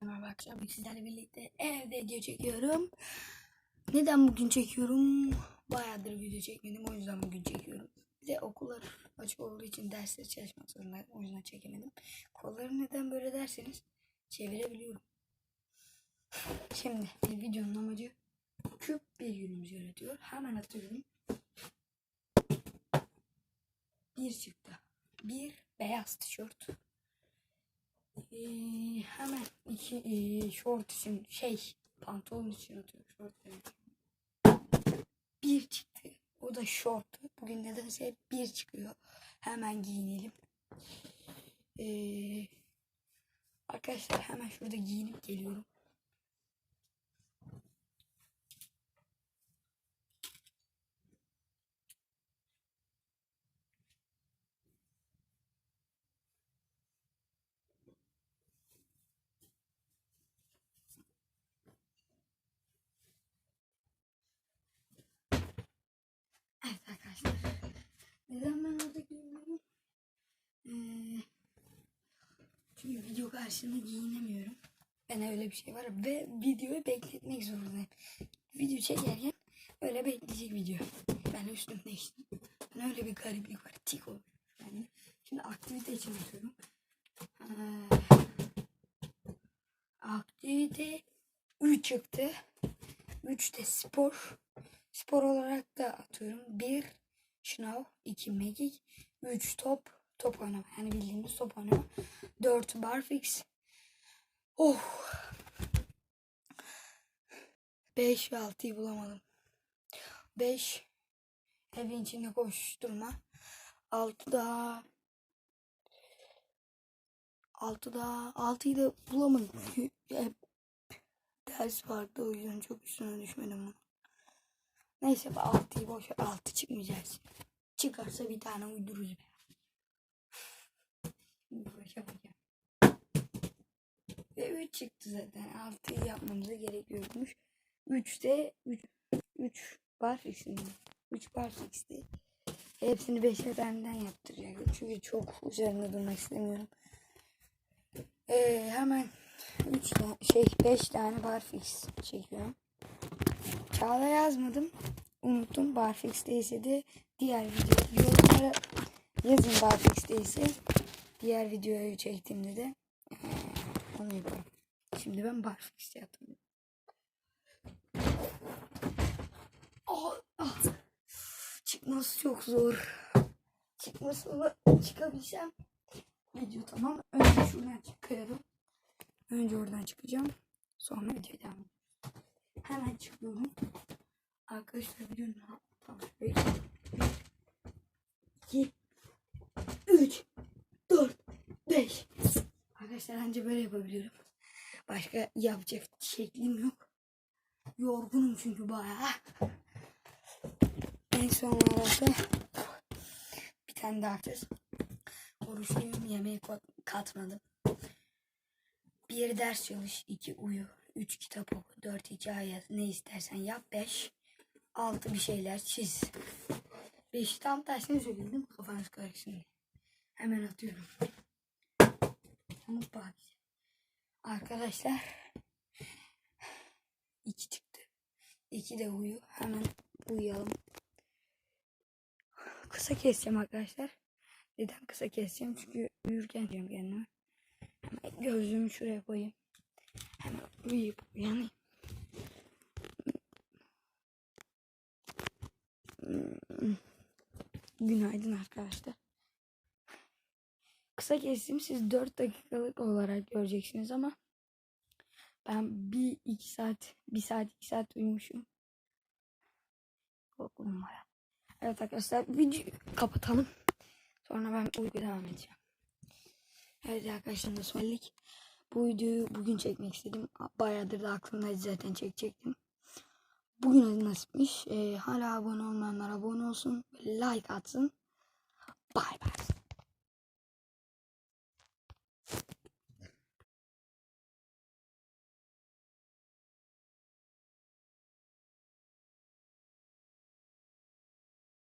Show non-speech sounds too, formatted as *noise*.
Merhaba akşam sizlerle birlikte evde video çekiyorum. Neden bugün çekiyorum? Bayağıdır video çekmedim o yüzden bugün çekiyorum. Bir de okullar açık olduğu için dersleri çalışmak zorundayım o yüzden çekemedim. Kolları neden böyle derseniz çevirebiliyorum. Şimdi videonun amacı küp bir günümüzü yönetiyor. Hemen atıyorum. Bir çıktı. Bir beyaz tişört. Ee, hemen iki e, short için şey pantolon için atıyorum short. Bir çıktı. O da short. Bugün nedense hep bir çıkıyor. Hemen giyinelim. Ee, arkadaşlar hemen şurada giyinip geliyorum. Evet arkadaşlar. Neden ben orada giyiniyorum? Ee, çünkü video karşısında giyinemiyorum. Ben öyle bir şey var ve videoyu bekletmek zorundayım. Video çekerken öyle bekleyecek video. Ben üstüm değiştim. Ben öyle bir gariplik var. Tik oluyor. Yani şimdi aktivite için atıyorum. Ee, aktivite 3 çıktı. 3 de spor. Spor olarak da atıyorum. 1 şınav, 2 mekik, 3 top, top oynama. Yani bildiğimiz top oynama. 4 barfix. Oh. 5 ve 6'yı bulamadım. 5 evin içinde koşturma. 6 daha 6 daha 6'yı da bulamadım. *laughs* Ders vardı o yüzden çok üstüne düşmedim bunu. Neyse bu 6'yı boş ver. 6 çıkmayacağız. Çıkarsa bir tane uydururuz be. Uğraşamayacağım. Ve 3 çıktı zaten. 6'yı yapmamıza gerek yokmuş. 3'te 3 3 bar fix'in. 3 bar fix'ti. Hepsini 5'er taneden yaptıracak. Çünkü çok üzerinde durmak istemiyorum. Ee, hemen 3 tane şey 5 tane bar fix çekiyorum. Çağla yazmadım. Unuttum. Barfix değilse de diğer video yorumlara yazın Barfix değilse diğer videoyu çektiğimde de onu yaparım. Şimdi ben Barfix yaptım. Ah, ah. Çıkması çok zor. Çıkması çıkabilsem video tamam. Önce şuradan çıkarım. Önce oradan çıkacağım. Sonra video devam. Hemen çıkıyorum. Arkadaşlar ne yapalım. 2 3 4 5 Arkadaşlar anca böyle yapabiliyorum. Başka yapacak şeklim yok. Yorgunum çünkü bayağı. En son olarak bir tane daha atacağız. Oruçluyum yemeği katmadım. Bir ders çalış, iki uyu, üç kitap oku, dört hikaye ne istersen yap, beş, altı bir şeyler çiz. Beşi tam tersini söyledim kafanız karışsın diye. Hemen atıyorum. Pamuk bak. Arkadaşlar iki çıktı. İki de uyu. Hemen uyuyalım. Kısa keseceğim arkadaşlar. Neden kısa keseceğim? Çünkü uyurken diyeceğim kendime. Hemen gözlüğümü şuraya koyayım. Hemen uyuyup uyanayım. Günaydın arkadaşlar. Kısa kestim siz 4 dakikalık olarak göreceksiniz ama ben 1 2 saat 1 saat 2 saat uyumuşum. Korkum var. Evet arkadaşlar videoyu kapatalım. Sonra ben uyku devam edeceğim. Evet arkadaşlar nasıl geldik? Bu videoyu bugün çekmek istedim. Bayağıdır da aklımdaydı zaten çekecektim. Bugün nasipmiş. Ee, hala abone olmayanlar abone olsun. Like atsın.